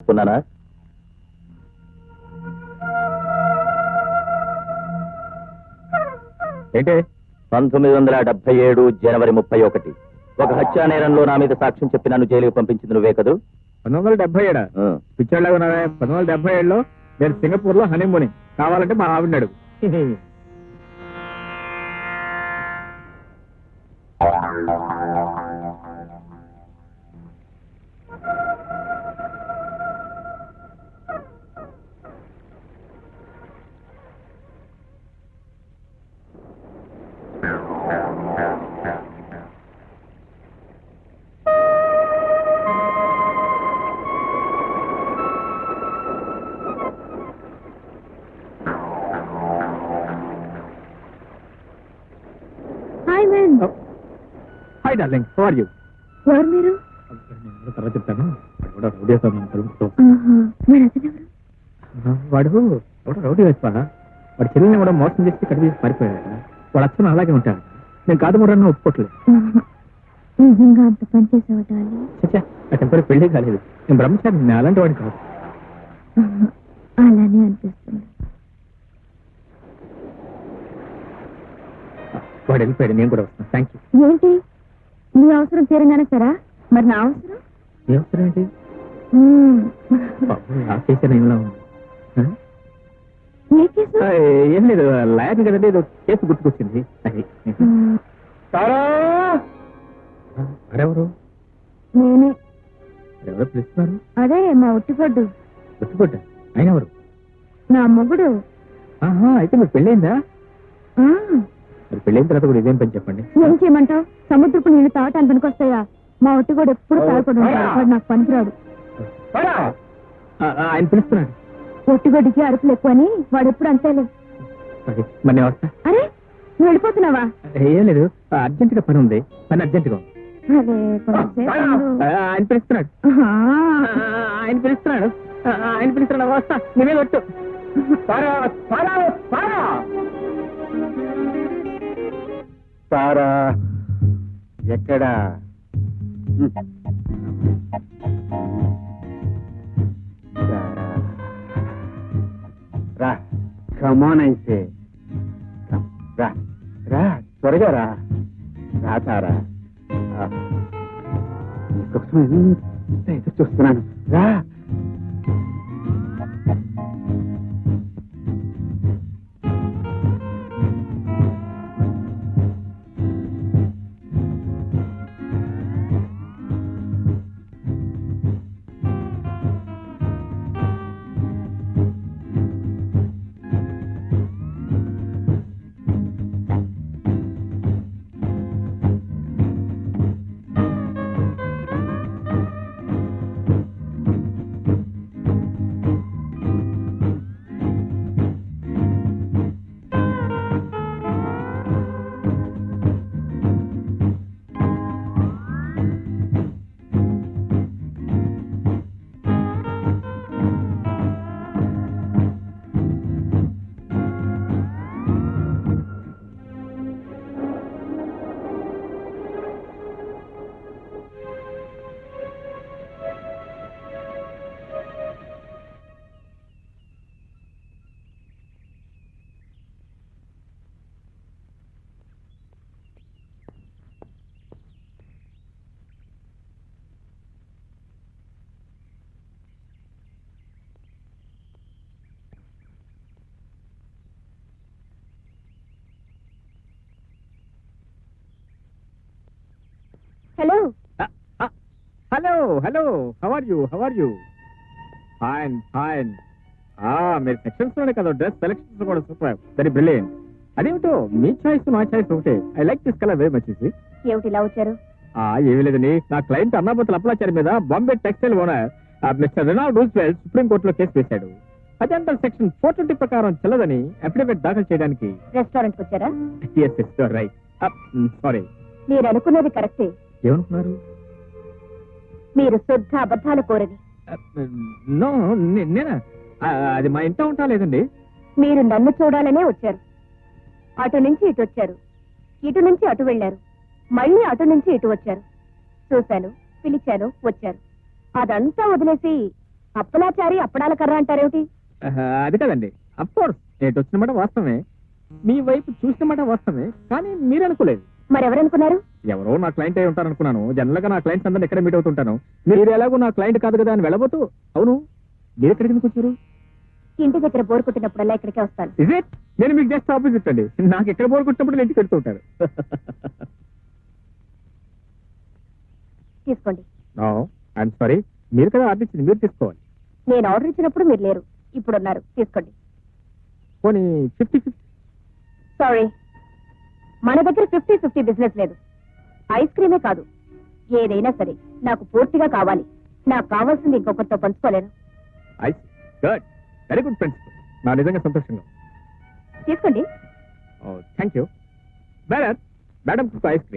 ఉన్నానా ఏంటి? పంతొమ్మిది వందల డెబ్బై ఏడు జనవరి ముప్పై ఒకటి. ఒక హత్యా నేరంలో నా మీద సాక్ష్యం చెప్పి నన్ను జైలుకి పంపించింది నువ్వే కదూ? పంతొమ్మిది వందల డెబ్బై ఏడా? ఉన్నారా పంతొమ్మిది వందల డెబ్బై ఏడులో నేను సింగపూర్లో హనీమూనింగ్ కావాలంటే మా ఆవిడన్నాడు. Hi hi darling how are you ఎవరు మీరు? తర్వాత చెప్తాను. వాడు కూడా రౌడీ అతనెవరు ఆ, వాడు ఎవడో రౌడీ వేస్తా వాడు చెల్లిని కూడా మోసం చేసి ఇక్కడ తీసి పారిపోయాడు వాడు అచ్చను అలాగే ఉంటాడు. నేను కాదు కూడా ఒప్పుకోవట్లేదు ఆహా, నిజంగా అంత పని చచ్చా కాలేదు. నేను బ్రహ్మచారి నేను అలాంటి వాడిని కాదు. అలానే అనిపిస్తుంది. వాడు వెళ్ళిపోయాడు. నేను కూడా వస్తాను థ్యాంక్ యూ ఏంటి? నీ అవసరం తీరంగానే సరా. మరి నా అవసరం? ఏ అవసరం ఏంటి? ఏ లేదు లాయర్ కదండి ఏదో కేసు గుర్తుకొచ్చింది. అది. నేనే. ఎవరో పిలుస్తున్నారు? అదే మా ఉట్టిపడ్డు. గుర్తుపడ్డ ఆయన ఎవరు? నా మొగుడు. ఆహా అయితే మీరు పెళ్ళైందా? మీరు పెళ్ళైన తర్వాత కూడా ఇదేం పని చెప్పండి? ఏం చేయమంటావు? సముద్రపు నీళ్ళు తాగటానికి పనికొస్తాయా? మా ఒట్టిగోడు ఎప్పుడు తాగకుండా ఉంటాడు వాడు నాకు పనికిరాడు. ఆయన పిలుస్తున్నాడు. ఒట్టిగొడ్డికి అరుపులు ఎక్కువ అని వాడు ఎప్పుడు అంతేలే. మరి నేను వస్తా. అరే నువ్వు వెళ్ళిపోతున్నావా? ఏం లేదు. అర్జెంట్గా పని ఉంది. పని అర్జెంట్గా ఉంది. అదే కొంచెంసేపు ఉండు. ఆ, ఆయన పిలుస్తున్నాడు. ఆ, ఆయన పిలుస్తున్నాడు. ఆ, ఆయన పిలుస్తున్నాడు. వస్తా. నువ్వే కొట్టు సారా? ఎక్కడా? రా కమాన్ అయితే రా రా త్వరగా రా. రా తారా నీకోసం ఎంత ఎదురు చూస్తున్నాను. రా. Hello hello hello how are you how are you fine fine ఆ మీరు సెక్షన్స్లోనే కదా డ్రెస్ సెలక్షన్స్ కూడా సూపర్ వెరీ బ్రిలియంట్ అదేమిటో మీ చాయిస్ నా చాయిస్ ఒకటే. I like this colour very much ఏమిటి ఇలా వచ్చారు? ఆ ఏమీ లేదండి. నా క్లయింట్ అన్నాపతుల అప్లాచారి మీద Bombay textile owner mister Reynold supreme కోర్టులో కేసు వేశాడు. అదంతా సెక్షన్ ఫోర్ ట్వంటీ ప్రకారం చెల్లదని అఫిడవిట్ దాఖలు చేయడానికి. రెస్టారెంట్ వచ్చారా? రైట్ సారీ మీరు అనుకున్నది కరెక్టే ఏమనుకున్నారు? మీరు శుద్ధ అబద్ధాలు కోరని. నో నేనా? అది మా ఇంట ఉంటా లేదండి. మీరు నన్ను చూడాలనే వచ్చారు. అటు నుంచి ఇటు వచ్చారు. ఇటు నుంచి అటు వెళ్ళారు. మళ్ళీ అటు నుంచి ఇటు వచ్చారు. చూశాను పిలిచాను వచ్చారు. అదంతా వదిలేసి అప్పలాచారి అప్పడాల కర్ర అంటారేమిటి? అది కదండి. అఫ్ కోర్స్ నేను వచ్చిన మాట వాస్తవమే. మీ వైపు చూసిన మాట వాస్తవమే కానీ మీరు అనుకోలేదు మరెవరనుకున్నారు? ఎవరో నా క్లయింట్ అయి ఉంటారు అనుకున్నాను జనరల్గా నా క్లయింట్స్ అందరిని ఎక్కడ మీట్ అవుతుంటాను? మీరు ఎలాగో నా క్లయింట్ కాదు కదా అని వెళ్ళబోతూ అవును మీరు ఎక్కడికి వచ్చారు? ఇంటి దగ్గర బోర్ కొట్టినప్పుడల్లా ఇక్కడికే వస్తాను. ఇజ్ ఇట్ నేను మీకు జస్ట్ ఆపోజిట్ అండి. నాకు ఎక్కడ బోర్ కొట్టినప్పుడు ఇంటికి వెళ్తూ ఉంటారు. తీసుకోండి. ఐఎమ్ సారీ మీరు కదా ఆర్డర్ ఇచ్చింది మీరు తీసుకోవాలి. నేను ఆర్డర్ ఇచ్చినప్పుడు మీరు లేరు. ఇప్పుడు ఉన్నారు తీసుకోండి. పోనీ ఫిఫ్టీ ఫిఫ్టీ సారీ మన దగ్గర ఫిఫ్టీ ఫిఫ్టీ బిజినెస్ లేదు. ఐస్ క్రీమే కాదు. ఏదైనా సరే నాకు పూర్తిగా కావాలి. నాకు కావాల్సింది ఇంకొకరితో పంచుకోలేను. I good very good principal నా నిజంగా సంతోషంగా తీసుకోండి. Thank you madam madam ice cream